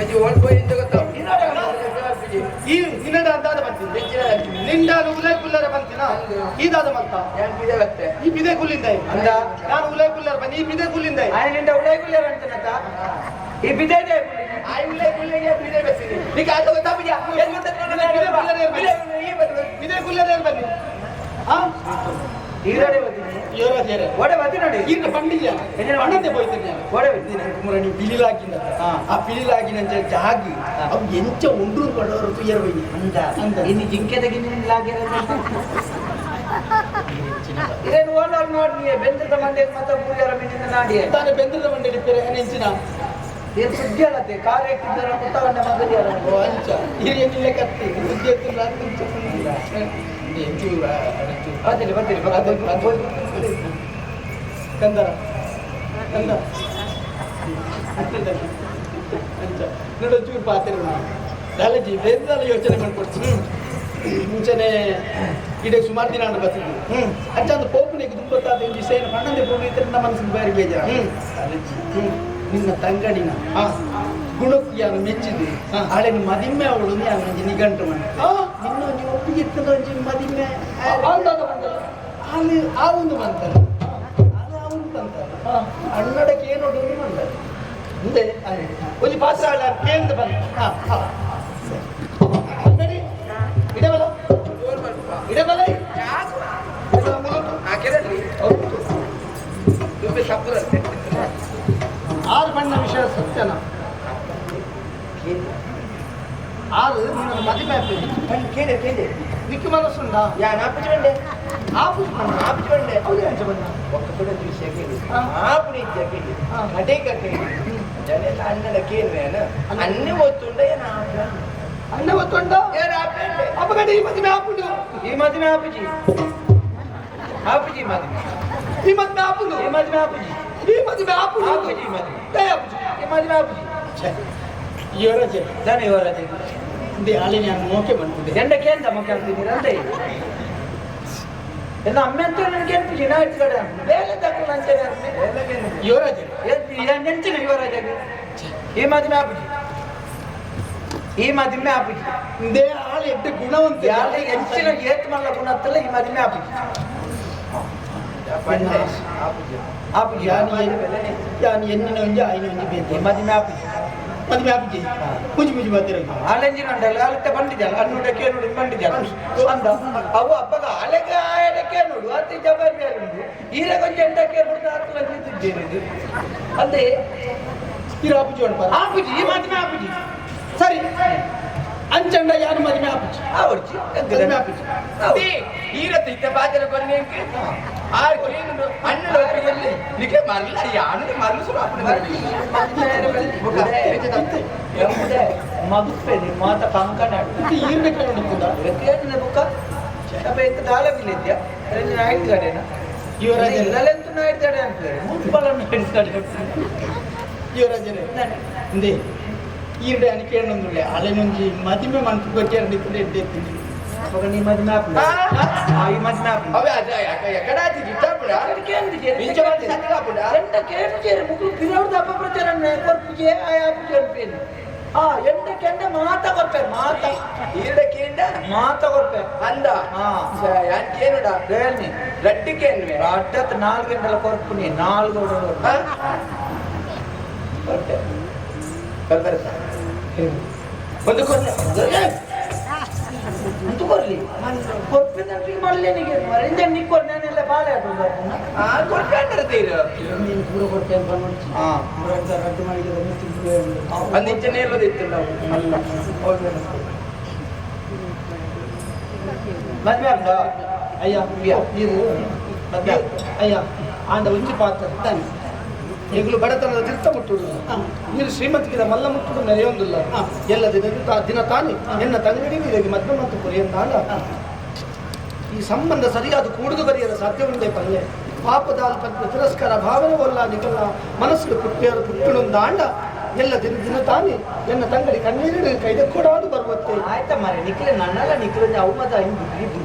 ಸಂಜೆ ಹೊರಟು ಎಂದು ಈ ನಿನ್ನಡ ಅಂತಾದ ಬಂತೀನಿ ನಿಂಡ ಉಲೈ ಕುಲ್ಲರ ಬಂತಿನ? ಇದಾದ ಮಂತ? ಈ ಬಿದೆ ಕುಲ್ಲಿಂದ ನಾನು ಉಲೈ ಕುಲ್ಲರ ಬಂದು ಈ ಬಿದೆ ಕುಲ್ಲಿಂದ ನಿಂಡ ಉಲೈ ಕುಲ್ಲರ ಅಂತೀನಂತ? ಈ ಬಿದೆ ಆಯ್ ಉಲೈ ಕುಲ್ಲಿಗೆ ಬಿದೆ ಬೆಸಿನಿ ನಿಗೆ ಅದು ತಪ್ಪಿಗೆ ಬಿದೆ? ಕುಲ್ಲರ ಯುವರಾಜರೇ ಒಡೆ ಬತ್ತಿನಡಿ ಈಗ ಬಂಡಿಲ್ಲ ಅಣ್ಣತೆ ಹೋಯ್ತೀನಿ ಒಡೆ? ಕುಮಾರ ನೀವು ಪಿಲಿಲಾಗಿನ ಆ ಪಿಲಿಲಾಗಿನ ಅಂತ ಜಾಗಿ ಅವು ಎಂಚ ಉಂಡು ಕೊಡೋರು ತುಯರ್ ಬೈ ಅಂದ. ಅಂದ. ಇನ್ನು ಜಿಂಕೆ ತಗಿನಿಲ್ಲಾಗಿರೋ ಇದೇನು ಓನರ್ ನೋಡಿ ಬೆಂದದ ಮಂಡೆ ಮತ್ತೆ ಪೂಜಾರ ಮೀನಿಂದ ನಾಡಿ. ತಾನೇ ಬೆಂದದ ಮಂಡೆ ಇಪ್ಪರೆ ನೆಂಚಿನ ಏನು ಸುದ್ದಿ ಅಲ್ಲತ್ತೆ ಕಾರ್ ಇಟ್ಟಿದ್ದರ ಮುತ್ತವನ್ನ ಮಗದಿಯಾರ ಅಂಚ. ಹಿರಿಯ ಜಿಲ್ಲೆ ಕತ್ತಿ ಸುದ್ದಿ ಎತ್ತಿಲ್ಲ ಅಂತ ಅದು ಅದು ಕಂದರ ಕಂದ. ಅಂಚ ನೋಡು ಚೂರು ಪಾತ್ರೆ ಲಾಲಜಿ ಬೇರೆ ಯೋಚನೆ ಮಾಡ್ಕೊಡ್ತೀನಿ. ಮುಂಚೆನೆ ಇಡೀ ಸುಮಾರು ದಿನ ನಾನು ಬರ್ತಿದ್ವಿ. ಹ್ಮ್. ಅಂಚ ಒಂದು ಪೋಪನಿಗೆ ತಾತ ಈ ವಿಷಯ ಪಣ್ಣಂದೆ ಪೋಪು ಇದ್ರೆ ನಮ್ಮ ಮನಸ್ಸಿಗೆ ಬೇರೆ ಬೇಜಾರ. ಹ್ಮ್. ಲಾಲಜಿ ನಿನ್ನ ತಂಗಡಿನ ಹಾ. ಗುಣಕ್ಕೆ ಯಾರು ಮೆಚ್ಚಿದ್ದು? ಹಾ. ನಿಮ್ಮ ಮದಿಮೆ ಅವಳು ನಂಗೆ ನಿಗಂಟು ಮಾಡಿ ಒಪ್ಪಿಗೆ ಇರ್ತದ ಒಂಜಿ ಮದಿಮೆ? ಅಲ್ಲಿ ಆ ಒಂದು ಬಂತಾರೆ ಅದು ಆ ಒಂದು ಬಂತಾರೆ ಅಣ್ಣಡಕ್ಕೆ ಏನು ಒಂದು ಬಂತಾರೆ ಮುಂದೆ ಅಲ್ಲಿ ಒಂದು ಪಾತ್ರ ಆಳ ಕೇಂದ್ರ ಬಂದ ಹಾ ಹಾ. ಸರಿ. ಇಡಬಲ ಇಡಬಲ ತಪ್ಪುದಂತೆ ಆರು ಬಣ್ಣ ವಿಷಯ ಸತ್ಯನ ಆರು ನಿನ್ನ ಮದುವೆ ಆಗ್ತದೆ ಕೇಳಿ ಕೇಳಿ. నీకు మనసుందా? యా నాకు చూడండి. ఆపు ఆపు చూడండి. అవును చెప్పండి. ఒక్క కూడా చూసి ఆపు నీకు చెప్పింది కటే కట్టేది అన్నడకేను అన్ని. ఒత్తుండే ఆపు అన్న ఒత్తుండా? ఆపండి అప్పగండి ఈ మధ్య ఆపుడు ఈ మధ్య ఆపుజీ ఆపుజీ మధ్య ఈ మధ్య ఆపుడు ఈ మధ్య ఆపుజీ ఈ మధ్య ఆపుడు ఆపుజీ మధ్య ఈ మధ్య ఆపుజీ ఎవరో చెప్పి దాని ఎవరో చెప్పి ಬಂದಿದೆ ಅಲ್ಲಿ ನಾನು ಮೋಕೆ ಬಂದಿದೆ. ಗಂಡಕ್ಕೆ ಎಂತ ಮೋಕೆ ಅಂತಿದ್ದೀರ ಅಂತ ಎಲ್ಲ ಅಮ್ಮೆ ಅಂತ ನನಗೆ ಏನು ಜನ ಇಟ್ಕಡೆ ಬೇಲೆ ತಗೊಳ್ಳ ಅಂತ ಯುವರಾಜ ಇದನ್ನು ನೆಂಚಿನ ಯುವರಾಜ ಈ ಮದುವೆ ಆಗ್ಬಿಡಿ ಈ ಮದುವೆ ಆಗ್ಬಿಡಿ ಇಂದೇ ಆಳು ಗುಣ ಅಂತ ಯಾರು ಹೆಚ್ಚಿನ ಏತ್ ಮಾಡಲ ಗುಣ ಅಂತಲ್ಲ ಈ ಮದುವೆ ಆಗ್ಬಿಡಿ ಆಪಿಗೆ ಯಾನು ಏನು ಯಾನು ಎಣ್ಣಿನ ಒಂಜಿ ಆಯ್ನ ಒಂಜಿ ಬೇತಿ ಮದುವೆ ಆಗ್ಬಿಡಿ ಅದು ವ್ಯಾಪಿಗೆ ಪೂಜೆ ಪೂಜೆ ಬರ್ತಿರೋ ಅಲ್ಲಿ ನಂಡಲ್ಲ ಅಲ್ಲತ್ತೆ ಬಂದಿದ್ಯಲ್ಲ ಅನ್ನುಡ ನೋಡಿ ಬಂದಿದ್ಯಲ್ಲ ಅಂದ ಅವು ಅಪ್ಪಗ ಅಲೆಗ ಆಯಡ ನೋಡು ಅತಿ ಜಬರ್ಗಾರಿ ಉಂಟು. ಈರ ಕೊಂಚ ಎಂಟ ಕೇಳ್ಬಿಡ್ತ ಹತ್ತು ಲಕ್ಷ ಅಂದೆ ಇರ ಆಪುಜಿ ಉಂಟು ಆಪುಜಿ ಈ ಮಾತಿನ ಆಪುಜಿ. ಸರಿ. ಅಂಚಂಡ ಯಾರು ಮದುವೆ ಆಪುಜಿ? ಆವಡ್ಜಿ ಮದುವೆ ಆಪುಜಿ? ಈರತ್ತು ಇದ್ದ ಬಾಜರ ಕೊನೆ ಆರು నీకే మరల యాను మరలు అప్పుడు ಮಗುಪೆನಿ ಮಾತ ಕಂಕನಾಡು ಇದು ಇರ್ಬೇಕು ನೋಡಿದ್ದ ಎತ್ತೇನಿನ ಬುಕ್ಕ ಅಪ್ಪ ಎತ್ತ ದಾಳವಿಲ್ಲ రెండు నాయుడు గడేనా ಯುವರಾಜ ఇళ్ళెంత నాయుడు గడే అంటారు మున్సిపల్ నాయుడు గడే ಯುವರಾಜರೇ ಇಂದೆ ಈರುಡೆ ಅನಿಕೆ ಅನ್ನೊಂದುಳ್ಳೆ ಅಲೆ ನುಂಜಿ ಮದಿಮೆ ಮನ್ಸು ಗೊತ್ತಿರ ನಿಂತು ಎದ್ದೆತ್ತೀನಿ ఒక నీ మధ్య మ్యాప్ ఈ మధ్య మ్యాప్ అవి ఎక్కడ చిట్టప్పుడా ఇంచమంది సత్తుకాపుడా ఎండకేటు చేరి ముగ్గురు పిల్లడు తప్ప ప్రచారం కొడుకు చే ఆ యాప్ చనిపోయింది ఆ ఎండకెండ మాత కొట్టారు మాత ఈరుడకేండ మాత కొట్టారు అంద ఆ. యాన్కేనుడా రేల్ని లడ్డుకేన్వే అడ్డత నాలుగు గంటల కొడుకుని నాలుగు ಒಂದು ಕೊನೆ అంత కొర్లి కొట్టిందంటే మళ్ళీ నీకు ನೀನು ಇಲ್ಲದಿತ್ತು ಮದ್ವೆ ಅಯ್ಯ ನೀವು ಮದ್ವೆ ಆಂಡ ಉಂಚಿ ತಾನೆ. ಈಗಲೂ ಬಡತನದ ತೀರ್ಥ ಮುಟ್ಟುಡು ನೀನು ಶ್ರೀಮತಿಗಿದ ಮಲ್ಲ ಮುಟ್ಟುಡು ನೆಲೆಯೊಂದಿಲ್ಲ ಎಲ್ಲ ದಿನ ದಿನ ತಾನೆ. ಎನ್ನ ತಂಗಡಿ ನೀರಿಗೆ ಮದ್ವೆ ಮತ್ತು ಕುರಿಯಂದಾಳ ಈ ಸಂಬಂಧ ಸರಿಯಾದ ಕೂಡುದು ಬರೆಯಲು ಸಾಧ್ಯವುಂದೇ ಪಲ್ಲೆ. ಪಾಪದ ಅಲ್ಪ ತಿರಸ್ಕಾರ ಭಾವನೆ ಒಲ್ಲ ನಿಕಲ್ಲ ಮನಸ್ಸು ಪುಟ್ಟಿಯರು ಪುಟ್ಟುಣುಂದಾಂಡ ಎಲ್ಲ ದಿನ ದಿನ ತಾನೇ ಎನ್ನ ತಂಗಡಿ ಕಣ್ಣೀರಿನ ಕೈದ ಕೊಡಾದು ಬರುವತ್ತೆ ಆಯ್ತಾ ಮಾರೆ ನಿಕ್ಲೆ ನನ್ನಲ್ಲ ನಿಕ್ಲೆ ಅವು ಮತ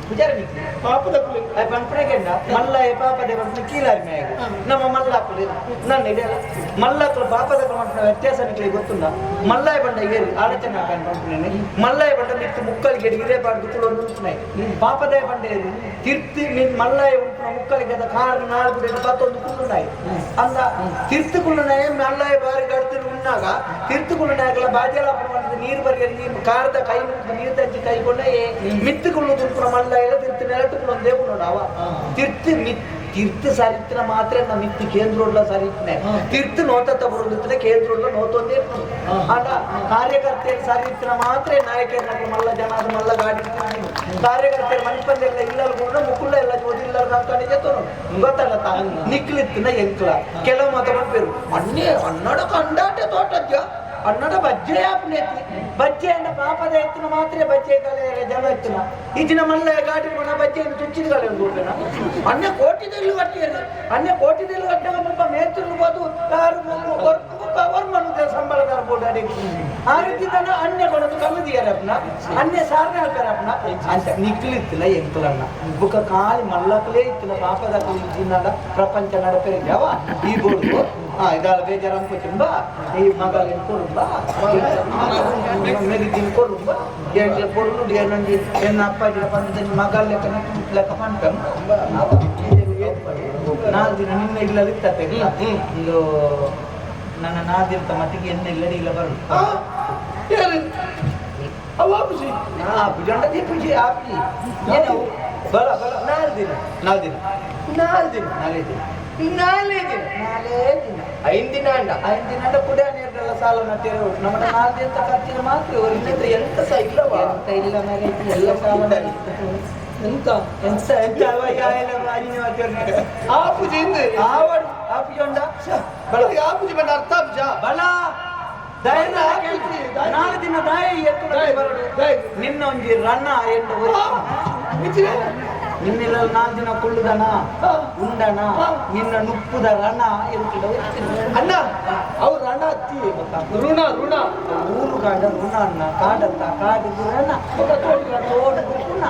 ಪೂಜಾರ ನಿಕ್ಲೆ ಪಾಪದ ಕುಲಿ. ಅಯ್ಯ ಪಂಪಣೆಗೆಂಡ ಮಲ್ಲ ಎ ಪಾಪದ ಬಂದು ಕೀಲಾರಿ ಮ್ಯಾಗ ನಮ್ಮ ಮಲ್ಲಾಕುಲು ನನ್ನ ಇದೆಯಲ್ಲ ಮಲ್ಲಾಕುಲು ಪಾಪದ ಮಂಟನ ವ್ಯತ್ಯಾಸ ನಿಕ್ಲೆ ಗೊತ್ತುಂಡ? ಮಲ್ಲಾಯ ಬಂಡ ಏರಿ ಆಲೋಚನೆ ಪಂಪಣೆನೆ ಮಲ್ಲಾಯ ಬಂಡ ನಿತ್ತು ಮುಕ್ಕಲಿಗೆ ಹಿರೇ ಪಾಡು ತುಳು ಉಂಟುನಾಯಿ ಪಾಪದ ಬಂಡ ಏರಿ. ತಿರ್ತಿ ನಿನ್ ಮಲ್ಲಾಯ ಉಂಟು ಮುಕ್ಕಲಿಗೆ ಅದ ಕಾರು ನಾಲ್ಕು ಪತ್ತೊಂದು ಕುಳ್ಳುನಾಯಿ ಅಂದ ತಿರ್ತು ಕುಳ್ಳುನಾಯಿ ಮಲ್ಲಾಯ ಬಾರಿ ಗಡ್ತಿರು ಉಣ್ಣಾಗ ಕುಳ್ಳುನಾಯಗಳ ಬಾಜಲಾಪನ ಮಾಡಿದ ನೀರು ಬರಿಯ ನೀರು ಕಾರದ ಕೈ ಮುಟ್ಟ ನೀರು ತಂಚಿ ಕೈಕೊಂಡೆ ಮಿತ್ತುಕೊಳ್ಳು ದುರ್ಪುರ ಮಲ್ಲಾಯ ತಿರ್ತು ನೆಲಟ್ಟುಕೊಳ್ಳು ದೇವು ನೋಡವ ತಿರ್ತು ಮಿತ್ ತಿರ್ತು ಸರಿತ್ತಿನ ಮಾತ್ರ ನಮ್ಮ ಮಿತ್ತು ಕೇಂದ್ರೋಡ್ಲ ಸರಿತ್ತಿನ ತಿರ್ತು ನೋತ ಬರುದಿತ್ತಿನ ಕೇಂದ್ರೋಡ್ಲ ನೋತೊಂದೇ ಆಟ ಕಾರ್ಯಕರ್ತೆಯರು ಸರಿತ್ತಿನ ಮಾತ್ರ ನಾಯಕರು ಮಲ್ಲ ಜನ ಅದು ಮಲ್ಲ ಗಾಡಿ ಕಾರ್ಯಕರ್ತೆಯರು ಮನ್ಪಂದೆಲ್ಲ ಇಲ್ಲ ಕೂಡ ಮುಕ್ಕುಳ್ಳ ಎಲ್ಲ ಓದಿಲ್ಲ ಗೊತ್ತಲ್ಲ ಗೊತ್ತಾಗತ್ತ? ನಿಕ್ಲಿತ್ತಿನ ಎಂಕ್ಲ ಕೆಲವು ಮತ ಬಂದ್ಪೇರು ಅನ್ನೇ ಅನ್ನಡ ಕಂಡಾಟ ತೋಟಜ್ಜ ಅನ್ನಡ ಬಜ್ಜೆ ಆಪ್ನೇತಿ ಬಜ್ಜೆ ಅಂಡ ಪಾಪದ ಎತ್ತಿನ ಮಾತ್ರ ಬಜ್ಜೆ ಕಲೆ ಜನ ಎತ್ತಿನ ಈಚಿನ ಮಲ್ಲ ಗಾಡಿ ಮನ ಬಜ್ಜೆಯನ್ನು ತುಚ್ಚಿದ ಕಲೆ ನೋಡ್ಬೇನ ಅನ್ಯ ಕೋಟಿದಲ್ಲಿ ಕಟ್ಟಿಯರು ಅನ್ಯ ಕೋಟಿದಲ್ಲಿ ಕಟ್ಟಾಗ ಮುಪ್ಪ ಮೇತಿರ್ಬೋದು ಯಾರು ವರ್ಮನು ಸಂಬಳದಾರ ಬೋಡಾಡಿ ಆ ರೀತಿ ತನ ಅನ್ಯ ಕೊಡೋದು ಕಮ್ಮದಿಯಾರಪ್ಪನ ಅನ್ಯ ಸಾರನೆ ಹಾಕಾರಪ್ಪನ ಅಂತ ನಿಕ್ಲಿತ್ತಿಲ್ಲ ಎಂಕ್ಲನ್ನ ಬುಕ್ಕ ಕಾಲಿ ಮಲ್ಲಕಲೇ ಇತ್ತಿನ ಪಾಪದ ಇದ್ದಿನಾಗ ಪ್ರಪಂಚ ನಡಪೇರಿ ಯಾವ ಈ ಬೋರ್ಡು ಆ ಇದಾಲ ಬೇಜಾರ ಅನ್ಕೋತಿಂಬ ಈ ಮಗ ಎನ್ಕೊರುಂಬ ಮೆರಿದಿನ ಕೊರುಂಬ ಏನ್ ಕೊರುಡು ಏನಂದಿ ಎನ್ನ ಅಪ್ಪಾಜಿ ಪಂಚ ಮಗ ಲೆಕ್ಕ ನಾಲ್ಕು ದಿನ ನಿನ್ನೆ ಇಲ್ಲ ಇರ್ತತೆ ಇದು ನನ್ನ ನಾದಿರ್ತ ಮಟ್ಟಿಗೆ ಎನ್ನ ಇಲ್ಲಡಿ ಇಲ್ಲ ಬರು ಆ ಏರಿ ಅವ ಆಪುಜಿ ನಾ ಬಿಜಂಡ ದೀಪುಜಿ ಆಪಿ ಏನು ದಿನ ಕೂಡ ನೀರೆಲ್ಲ ಸಾಲ ನಟ್ಟಿರೋ ನಮ್ಮ ನಾಲ್ಕು ದಿನ ಖರ್ಚಿನ ಮಾತ್ರ ಇನ್ನಿದ್ರೆ ಎಂತ ಸಹ ಇಲ್ಲವಾ? ಎಂತ ಇಲ್ಲ ಮೇಲೆ ಎಲ್ಲ ಸಾಮಾನ್ಯ ಎಂತ? ಎಂತ ಎಂತ ಆಪುಜಿ ಹಿಂದೆ ಆವಡು ಆಪಿ ಉಂಡ ಬೆಳಗ್ಗೆ ಆಪುಜಿ ಬಂದ ಅರ್ಥ ಆಪುಜ ಬಲ ದಯನ ಕೇಳ್ತಿ ನಾಲ್ಕು ದಿನ ದಾಯ ಎತ್ತು ಬರಡು. ನಿನ್ನ ಒಂಜಿ ರನ್ನ ಎಂಟು ನಿನ್ನೆಲ್ಲ ನಾಲ್ಕು ದಿನ ಕುಳ್ಳುದನ ಉಂಡನ ನಿನ್ನ ನುಪ್ಪುದ ರಣ ಎಂದು ಅಣ್ಣ ಅವ್ರ ಅಣ್ಣ ಅತ್ತಿ ಋಣ ಋಣ. ಊರು ಕಾಡ ಋಣ ಅಣ್ಣ ಕಾಡತ್ತ ಕಾಡಿದು ರಣ ಪುನ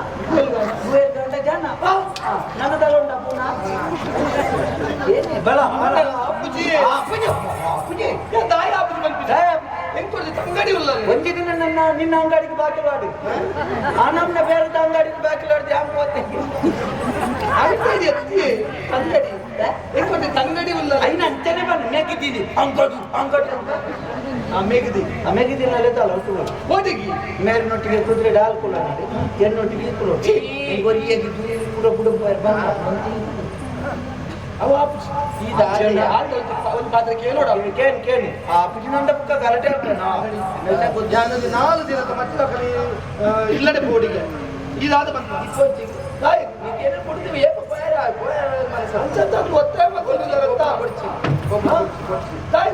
ಗುವೇರ್ ಗಂಡ. ಜನ. ಏನೇ ಬಲ ಆಪುಜಿ ಅಪ್ಪುಜಿ. ಅಪ್ಪುಜಿ. ಯಾ ದಾಯ ಆಪುಜಿ ಬಂದ್ಬಿಟ್ಟ. ದಯ ಎಂಕೊಳ್ದಿ ತಂಗಡಿ ಉಲ್ಲ ಒಂಜಿ ದಿನ ನನ್ನ ನಿನ್ನ ಅಂಗಡಿಗೆ ಬಾಕಿಲಾಡಿ ಆ ನಮ್ನ ಬೇರೆದ ಅಂಗಡಿಗೆ ಬಾಕಿಲಾಡಿ ಹ್ಯಾಂಗ ಹೋಗ್ತೆ ಅಂಗಡಿ ಎತ್ತಿ ಅಂಗಡಿ ಎಂಕೊಳ್ದಿ ತಂಗಡಿ ಉಲ್ಲ ಐನ ಅಂತಾನೆ ಬಂದು ಮೆಗಿದ್ದೀನಿ ಅಂಗಡಿ ಅಂಗಡಿ ಅಂತ ಆ ಮೇಗದಿ ಆ ಮೆಗಿದಿನ ಲೆತ್ತಲ್ಲ ಹುಟ್ಟು ಓದಿಗಿ ಮೇರಿನೊಟ್ಟಿಗೆ ಕುದುರೆ ಡಾಲ್ ಕುಲ ನೋಡಿ ಎನ್ನೊಟ್ಟಿಗೆ ಈ ಕುಲ ಗೊರಿಯಾಗಿ ದೂರ ಪೂರ ಪುಡ ಬಂದ ಅವ ಈಗ ಒಂದು ಪಾತ್ರ ಕೇಳೋಡ ಕೇನ್ ಕೇನು ಆ ಪಿಜಿನಂದ ಪುಕ್ಕ ಗಲಾಟೆ ಆಗ್ತಾನೆ ಧ್ಯಾನದ ನಾಲ್ಕು ದಿನ ಮಟ್ಟಿದ ಕಲಿ ಇಲ್ಲಡೆ ಬೋಡಿಗೆ ಇದಾದ ಬಂತು ನೀನು ಕೊಡ್ತೀವಿ ಏನು ಬೇರೆ ಮನಸ್ಸು ಒತ್ತಾಯ ಕೊಡ್ಸಿ ತಾಯಿ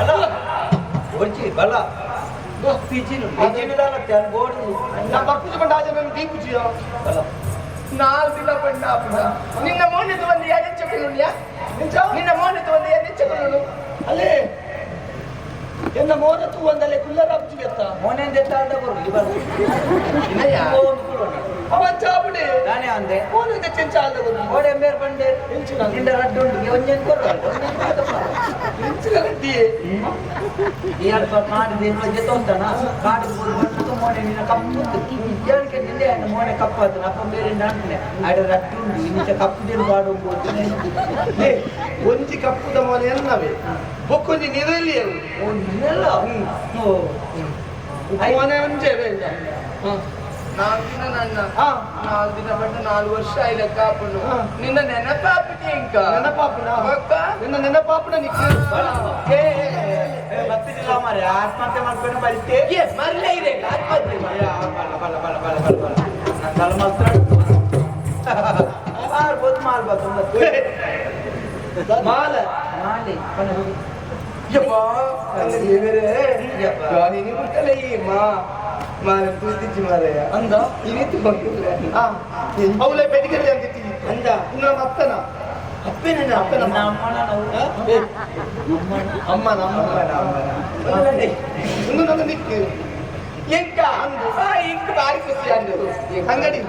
ಅಲ್ಲ ಕೊಡ್ಸಿ ಬಲ ಪಿಜಿನು ಪಿಜಿನು ಬೋರ್ಡ್ ನಮ್ಮ ಪಕ್ಕದ ಬಂಡ ಆಚೆ ಟೀ ಕುಚಿಯೋ ಬಲ ದಿನ ಬಂದ ನಿನ್ನ ಮೌನ್ಯದ ಒಂದು ನಿಂಚ ನಿನ್ನ ಮೌನ್ಯದ ಒಂದು ಯಾರು ಹೆಚ್ಚಕೊಳ್ಳು ಅಲ್ಲೇ. ಎನ್ನ ಮೋನತ್ತು ಒಂದಲ್ಲೇ ಕುಲ್ಲರ ಅಪ್ಜಿ ಎತ್ತ ಮೋನೆಂದೆ ತಾಂಡ ಬರು ಇವರು ಇನಯ್ಯ ಚಾಪುಡೆ ಕುಲ ಅವ ಚಾಪುಡಿ. ನಾನೇ ಅಂದೆ. ಮೋನದ ಚೆಂಚ ಆದ ಬರು ಓಡೆ ಮೇರ್ ಬಂದೆ. ಇಂಚಿನ ನಿಂದ ರಡ್ಡು ಉಂಟು ಒಂಜನ್ ಕೊಡು ಇಂಚಿನ ಗಟ್ಟಿ ಈ ಅಲ್ಪ ಕಾಡಿದೆ ಜೊತೆ ಉಂಟನ ಕಾಡಿಗೆ ಬಂದು ಮೋನೆ ನಿನ್ನ ಕಪ್ಪು ಏನಕ್ಕೆ ನಿಂದೆ ಅಣ್ಣ ಮೋನೆ ಕಪ್ಪು ಆಯ್ತು ಅಪ್ಪ ಬೇರೆ ಅಂತಾನೆ ಆಡ ರಟ್ಟು ಉಂಟು ಇಂಚ ಕಪ್ಪು ದಿನ ಬಾಡು ಲೇ, ಒಂಜಿ ಕಪ್ಪುದ ಮೋನೆ ಎನ್ನವೆ ಬೊಕ್ಕೊಂಜಿ ನಿರಲಿ ಅವು ಓ ನಿನ್ನೆಲ್ಲ ಓ ಮೋನೆ ಅಂಜೇವೆ ನಾಲ್ಕು ದಿನ ನನ್ನ. ಹಾ. ನಾಲ್ಕು ದಿನ ಬಂದು ನಾಲ್ಕು ವರ್ಷ ಆಯ್ಲ ಕಾಪುನು ನಿನ್ನ ನೆನಪಾಪಿಗೆ ಇಂಕ? ನೆನಪಾಪುನ ಅಕ್ಕ ನಿನ್ನ ನೆನಪಾಪುನ ಬರ್ತಿದ್ದಿಲ್ಲ ಮಾರೆ ಆತ್ಮಹತ್ಯೆ ಮಾಡ್ಕೊಂಡು ಬರಿತೆ. ಮರ್ಲೇ ಇದೆ ಆತ್ಮಹತ್ಯೆ. ಬಲ ಬಲ ಬಲ ಬಲ ಬಲ ಬಲ ತಲೆ ಮಾತ್ರ. ಮಾಡ್ಬೋದು ಮಾಡ್ಬೋದು ಮಾಲ ಮಾಡಿ ಕೊನೆ ಹೋಗಿ. ಯಪ್ಪ ಯಪ್ಪ. ನೀನು ಬಿಟ್ಟಲ್ಲ ಈ ಮಾ. ಮಾರ ತುಳಿದಿಚ್ಚಿ ಮಾರಯ್ಯ ಅಂದ ಈ ರೀತಿ ಆ ಅವಳೆ ಬೆಡಿಗೆರೆ ಅಂತಿತ್ತು ಅಂದ ಇನ್ನು ಅಪ್ಪನ ಅಪ್ಪೇನ ಅಪ್ಪನ ಅಮ್ಮನ ನಾವು ಆ? ಏ, ಅಮ್ಮ ನಮ್ಮ ಇನ್ನು ನನ್ನ ನಿಕ್ಕೆ ಎಂಕ ಆ, ಎಂಕ ಬಾರಿ ಖುಷಿ ಅಂದು ಅಂಗಡಿ.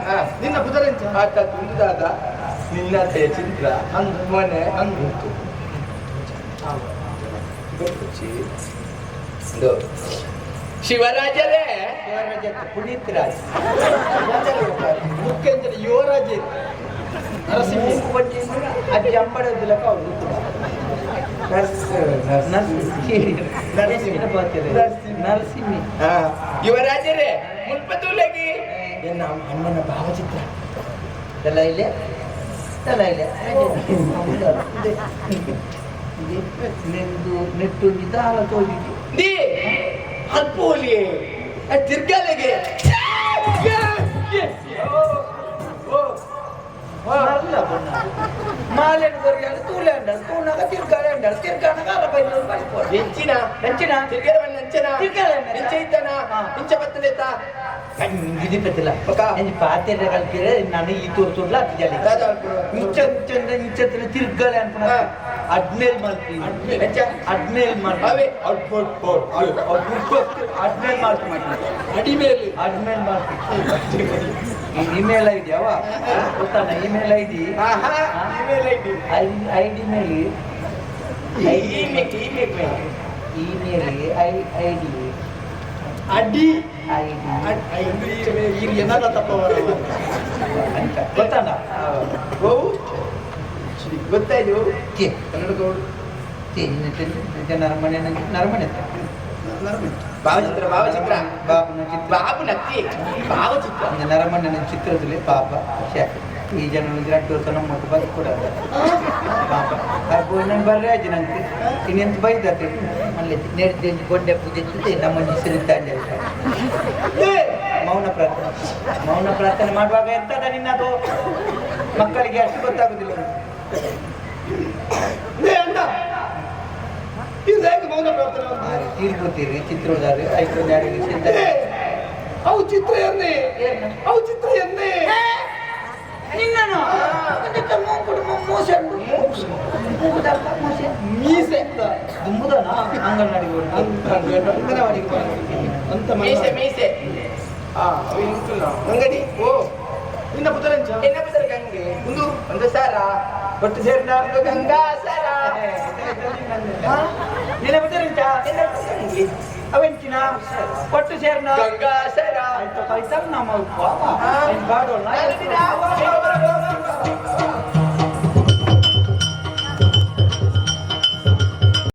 ನಿನ್ನ ಬುಧರಂಚ ಆತ ತುಂಬಿದಾದ ನಿನ್ನ ಚಿತ್ರ ಅಂದು. ಮನೆ ಅಂದು. ಶಿವರಾಜರೇ? ಶಿವರಾಜ ಪುನೀತ್ ರಾಜ್. ಮುಖ್ಯಂತರ ಯುವರಾಜ ನರಸಿಂಹ ಬಡ್ಡಿ ನರಸಿಂಹ. ಯುವರಾಜರೇ ಮುಲ್ಪತೂಲಗಿ ಎನ್ನ ಅಣ್ಣನ ಭಾವಚಿತ್ರ. ಎಲ್ಲ ಇಲ್ಲೇ? ಎಲ್ಲ ಇಲ್ಲೇ? ನಿಂದು ನೆಟ್ಟು ನಿಧಾನ ತೋರಿದ್ದು ದಿ. ಅಲ್ಪೋಲಿ ತಿರ್ಗಾಲೆಗೆ. ಅಲ್ಲ ಬಣ್ಣ. మాలేడు దొరికాడు తూలేండాడు తూనాక తిరగాలేండాడు తిరగానక అరవై రోజులు పడిపోడు పెంచిన పెంచిన తిరిగేది పని పెంచిన తిరగాలండి పెంచేద్దానా పెంచబత్తలేత ఇది పెద్దల. ఒక నేను పాత కలిపి నన్ను ఈ తోడు తోడులో అట్లా చేయాలి ఇంచెత్తంగా ఇంచెత్తిన తిరగాలి అనుకున్నా. అడ్మేల్ మల్పి అడ్మేల్. మల్పి అడ్మేల్ మల్పి అడిమేల్ అడ్మేల్ మల్పి ಇಮೇಲ್ ಐಡಿ ಅವ? ಗೊತ್ತಾನ? Email ID? Email ID. ID ಮೇಲೆ ಇಮೇಲ್ ಐ ಐಡಿ ಅಡಿ ಈಗ ಏನಾದ ತಪ್ಪ ಗೊತ್ತಾನ? ಓ ಗೊತ್ತಾಯ್ತು ಕನ್ನಡ ಜನರ ಮನೆ ನರಮನೆ ನರಮನೆ ಭಾವಚಿತ್ರ ಭಾವಚಿತ್ರ. ಬಾಬು ನತ್ತಿ ಭಾವಚಿತ್ರ. ನರಮಣ್ಣನ ಚಿತ್ರದಲ್ಲಿ ಪಾಪ. ಈ ಜನ ವಿರಾಟ್ ವರ್ಷ ನಮ್ಮ ಮಟ್ಟು ಬಂದು ಕೊಡೋದು ಪಾಪ. ನಾನು ಬರ್ರೆ ಜನಂತೆ ಇನ್ನೆಂತ ಬೈದತ್ತೆ ಅಲ್ಲಿ ನೆಡ್ದೆ ಗೊಂಡೆ ಪೂಜೆ ನಮ್ಮ ಹೆಸರಿದ್ದ ಮೌನ ಪ್ರಾರ್ಥನೆ. ಮೌನ ಪ್ರಾರ್ಥನೆ ಮಾಡುವಾಗ ಎಂತದ ನಿನ್ನದು? ಮಕ್ಕಳಿಗೆ ಅಷ್ಟು ಗೊತ್ತಾಗುದಿಲ್ಲ. ಮೌನ ಪ್ರಾರ್ಥನೆ? ತೀರ್ಕೊತೀರಿ ಚಿತ್ರೋದಾರು ಅವು ಚಿತ್ರ ಎನ್ನೆ? ಅವು ಚಿತ್ರ ಎನ್ನೆ? ನಿನ್ನನು ಮೋಸ ಮೀಸೆ. ದುಂಬುದನ ಅಂಗನವಾಡಿಗೆ ಬಾ. ಅಂತ ಮೀಸೆ ಮೀಸೆ. ಆ. ಅಂಗಡಿ ಓ ನಿನ್ನ ಪುತ್ರ ಎನ್ನ ಪುತ್ರ ಗಂಗೆ. ಒಂದು ಒಂದು ಸಾರ. ಒಟ್ಟು ಸೇರಿದ ಗಂಗಾ ಸಾರ. ನಿನ್ನ ಬಿದ್ದರಿಂಚ ಎನ್ನ ಬದಲ ಗಂಗೆ ಅವೆಂಚಿನ ಒಟ್ಟು ಸೇರ್ನ ಗಂಗಾ ಸಾರ ಆಯ್ತು ಪೈಸಾ ನಮ್ಮ ಬಾಡೋಲ್ಲ ನಾನು ನಿನ್ನ